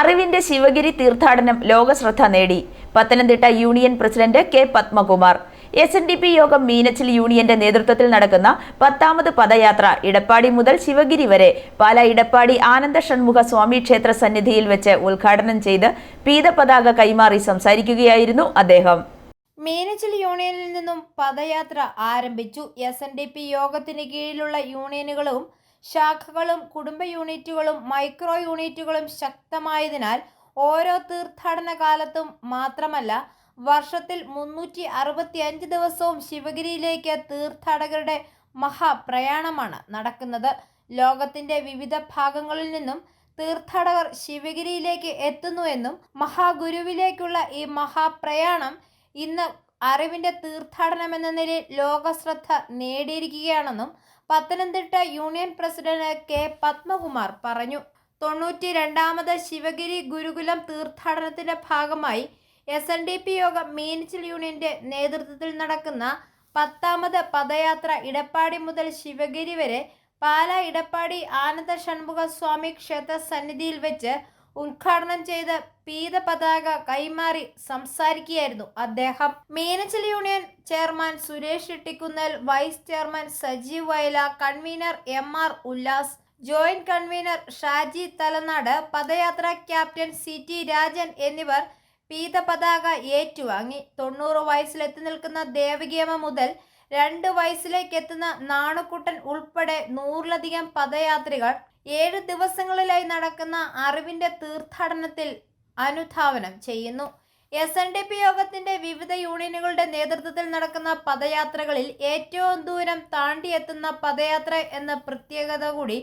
അറിവിന്റെ ശിവഗിരി തീർത്ഥാടനം ലോകശ്രദ്ധ നേടി. Pathanamthitta union president K Padmakumar. S N D P Yogam Meenachil യൂണിയന്റെ നേതൃത്വത്തിൽ നടക്കുന്ന പത്താമത് പദയാത്ര ഇടപ്പാടി മുതൽ ശിവഗിരി വരെ പാല ഇടപ്പാടി ആനന്ദ ഷൺമുഖ സ്വാമി ക്ഷേത്ര സന്നിധിയിൽ വെച്ച് ഉദ്ഘാടനം ചെയ്ത് പീതപതാക കൈമാറി സംസാരിക്കുകയായിരുന്നു അദ്ദേഹം. മീനച്ചിൽ യൂണിയനിൽ നിന്നും പദയാത്ര ആരംഭിച്ചു. എസ് എൻ ഡി പി യോഗത്തിന് കീഴിലുള്ള യൂണിയനുകളും ശാഖകളും കുടുംബ യൂണിറ്റുകളും മൈക്രോ യൂണിറ്റുകളും ശക്തമായതിനാൽ ഓരോ തീർത്ഥാടന കാലത്തും മാത്രമല്ല വർഷത്തിൽ മുന്നൂറ്റി അറുപത്തി അഞ്ച് ദിവസവും ശിവഗിരിയിലേക്ക് തീർത്ഥാടകരുടെ മഹാപ്രയാണമാണ് നടക്കുന്നത്. ലോകത്തിന്റെ വിവിധ ഭാഗങ്ങളിൽ നിന്നും തീർത്ഥാടകർ ശിവഗിരിയിലേക്ക് എത്തുന്നുവെന്നും മഹാഗുരുവിലേക്കുള്ള ഈ മഹാപ്രയാണം ഇന്ന് അറിവിന്റെ തീർത്ഥാടനം എന്ന നിലയിൽ ലോകശ്രദ്ധ നേടിയിരിക്കുകയാണെന്നും Pathanamthitta union president K Padmakumar പറഞ്ഞു. തൊണ്ണൂറ്റി രണ്ടാമത് ശിവഗിരി ഗുരുകുലം തീർത്ഥാടനത്തിന്റെ ഭാഗമായി എസ് എൻ ഡി പി യോഗം മീനച്ചിൽ യൂണിയന്റെ നേതൃത്വത്തിൽ നടക്കുന്ന പത്താമത് പദയാത്ര ഇടപ്പാടി മുതൽ ശിവഗിരി വരെ പാല ഇടപ്പാടി ആനന്ദ ഷൺമുഖ സ്വാമി ക്ഷേത്ര സന്നിധിയിൽ വെച്ച് ഉദ്ഘാടനം ചെയ്ത് പീത പതാക കൈമാറി സംസാരിക്കുകയായിരുന്നു അദ്ദേഹം. Meenachil union chairman Suresh Ittikunnel vice chairman Sajeev Vayala convener M R Ullas joint convener Shaji Thalanadu padayatra captain C T Rajan എന്നിവർ പീത പതാക ഏറ്റുവാങ്ങി. തൊണ്ണൂറ് വയസ്സിലെത്തി നിൽക്കുന്ന ദേവകിയമ്മ മുതൽ രണ്ട് വയസ്സിലേക്ക് എത്തുന്ന നാണുക്കുട്ടൻ ഉൾപ്പെടെ നൂറിലധികം പദയാത്രികൾ ഏഴ് ദിവസങ്ങളിലായി നടക്കുന്ന അറിവിന്റെ തീർത്ഥാടനത്തിൽ അനുധാവനം ചെയ്യുന്നു. എസ് എൻ ഡി പി യോഗത്തിന്റെ വിവിധ യൂണിയനുകളുടെ നേതൃത്വത്തിൽ നടക്കുന്ന പദയാത്രകളിൽ ഏറ്റവും ദൂരം താണ്ടിയെത്തുന്ന പദയാത്ര എന്ന പ്രത്യേകത കൂടി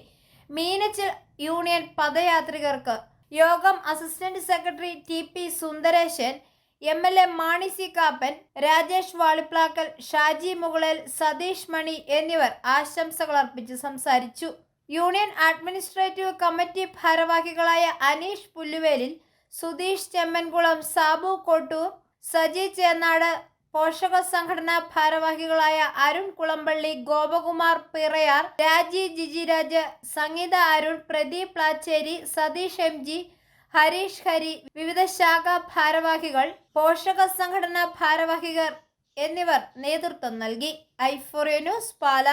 Meenachil union പദയാത്രികർക്ക്. Yogam assistant secretary T P Sundaresan M L A Mani C Kappan Rajesh Valiplackal Shaji Mukalel Satheesh Mani എന്നിവർ ആശംസകൾ അർപ്പിച്ച് സംസാരിച്ചു. യൂണിയൻ അഡ്മിനിസ്ട്രേറ്റീവ് കമ്മിറ്റി ഭാരവാഹികളായ അനീഷ് പുല്ലുവേലിൽ സുധീഷ് ചെമ്മൻകുളം സാബു കോട്ടൂർ സജി ചേന്നാട് പോഷക സംഘടനാ ഭാരവാഹികളായ അരുൺ കുളമ്പള്ളി ഗോപകുമാർ പിറയാർ രാജി ജിജിരാജ് സംഗീത അരുൺ പ്രദീപ് പ്ലാച്ചേരി സതീഷ് എം ജി ഹരീഷ് ഹരി വിവിധ ശാഖ ഭാരവാഹികൾ പോഷക സംഘടനാ ഭാരവാഹികർ എന്നിവർ നേതൃത്വം നൽകി. ഐഫോറിയ ന്യൂസ് പാല.